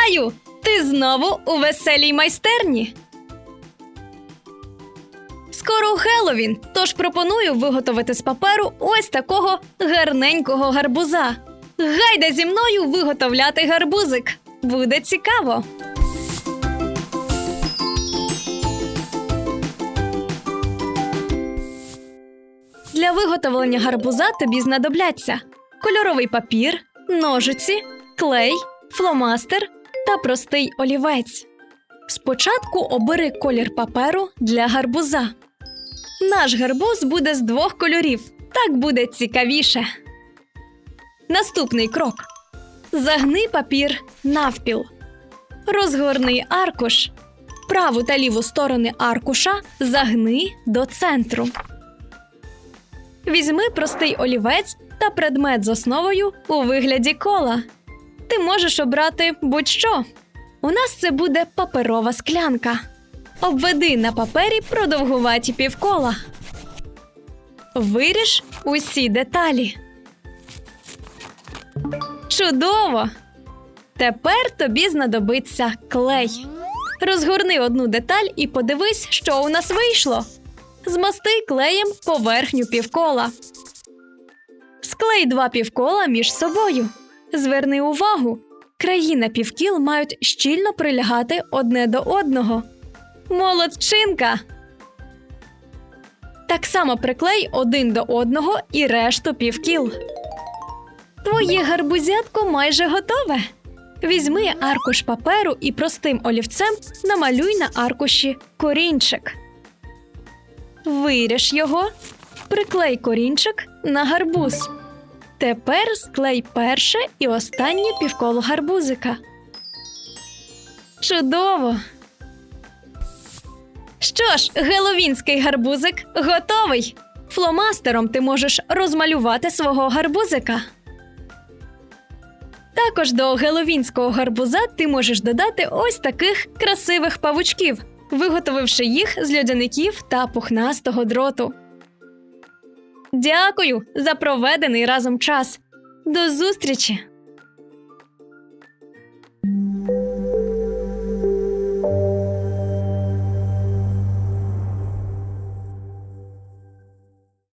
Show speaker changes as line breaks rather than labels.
Вітаю! Ти знову у веселій майстерні. Скоро Хеллоуін, тож пропоную виготовити з паперу ось такого гарненького гарбуза. Гайда зі мною виготовляти гарбузик. Буде цікаво. Для виготовлення гарбуза тобі знадобляться кольоровий папір, ножиці, клей, фломастер та простий олівець. Спочатку обери колір паперу для гарбуза. Наш гарбуз буде з двох кольорів. Так буде цікавіше. Наступний крок: загни папір навпіл. Розгорни аркуш. Праву та ліву сторони аркуша загни до центру. Візьми простий олівець та предмет з основою у вигляді кола. Ти можеш обрати будь-що. У нас це буде паперова склянка. Обведи на папері продовгуваті півкола. Виріж усі деталі. Чудово! Тепер тобі знадобиться клей. Розгорни одну деталь і подивись, що у нас вийшло. Змасти клеєм поверхню півкола. Склей два півкола між собою. Зверни увагу, краї напівкіл мають щільно прилягати одне до одного. Молодчинка! Так само приклей один до одного і решту півкіл. Твоє гарбузятко майже готове. Візьми аркуш паперу і простим олівцем намалюй на аркуші корінчик. Виріж його, приклей корінчик на гарбуз. Тепер склей перше і останнє півколо гарбузика. Чудово! Що ж, геловінський гарбузик готовий. Фломастером ти можеш розмалювати свого гарбузика. Також до геловінського гарбуза ти можеш додати ось таких красивих павучків, виготовивши їх з льодяників та пухнастого дроту. Дякую за проведений разом час. До зустрічі!